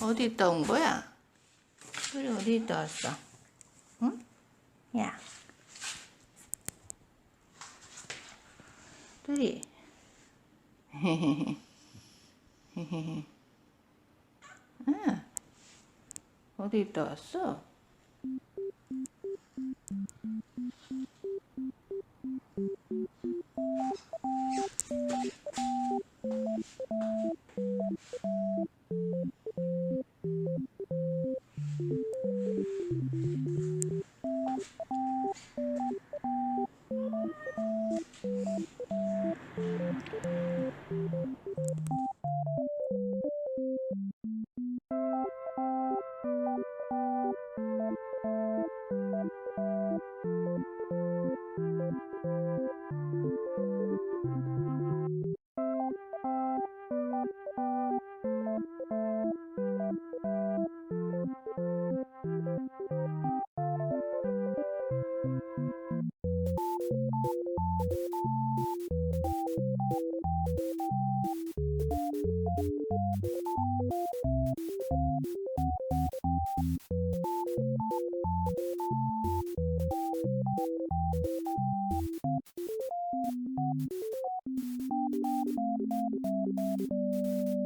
어디 있다 온 거야? 우리 어디 있다 왔어? 응? 야. 둘이. 응. 어디 있다 왔어? 호야.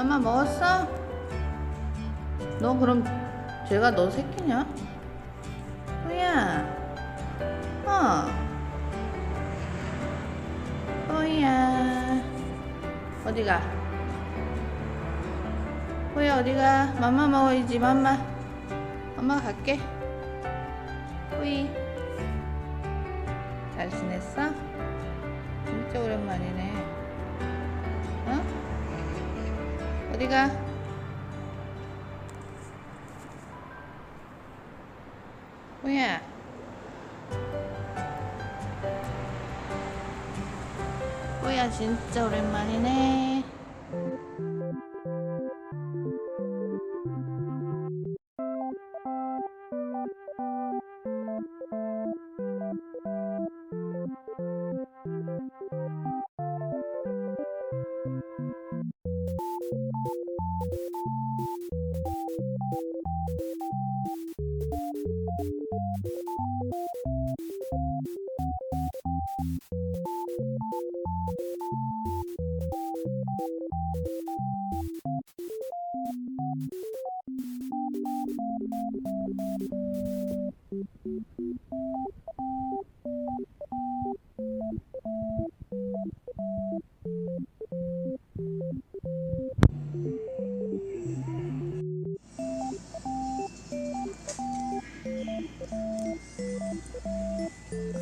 엄마 먹었어? 너 그럼 제가 너 새끼냐? 호야. 어. 호야. 어디가? 호야 어디가? 맘마 먹어야지 맘마. 엄마 갈게. 호이. 잘 지냈어? 진짜 오랜만이네. 어? 어디가? 뭐야? 뭐야 진짜 오랜만이네.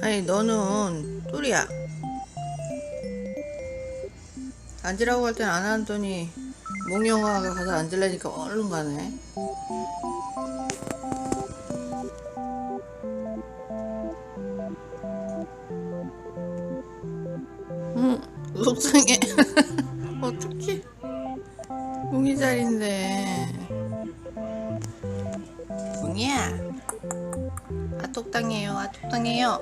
아니 너는 뚜리야. 앉으라고 할 땐 안 앉더니 몽영아가 가서 앉으려니까 얼른 가네. 응 속상해 어떡해. 몽이 자리인데. 몽이야. 아똑당해요. 아똑당해요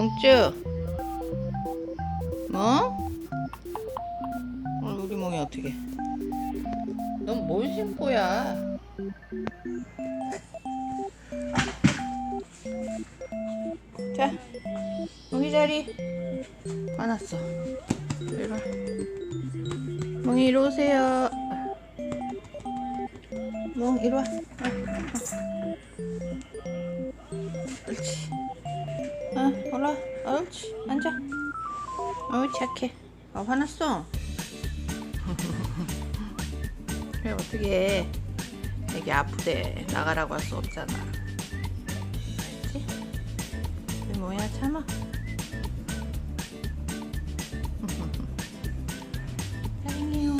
멍쭈. 뭐? 어, 우리 멍이 어떻게? 넌 뭘 신고야? 자 멍이 자리. 화났어. 이리 와. 멍이 이리 오세요. 멍 이리 와. 어, 어. 옳지 아, 올라. 어, 옳지. 앉아. 옳지, 착해. 아, 화났어. 그래, 어떻게 해. 애기 아프대. 나가라고 할 수 없잖아. 알지? 그 뭐야, 참아. 사랑해요.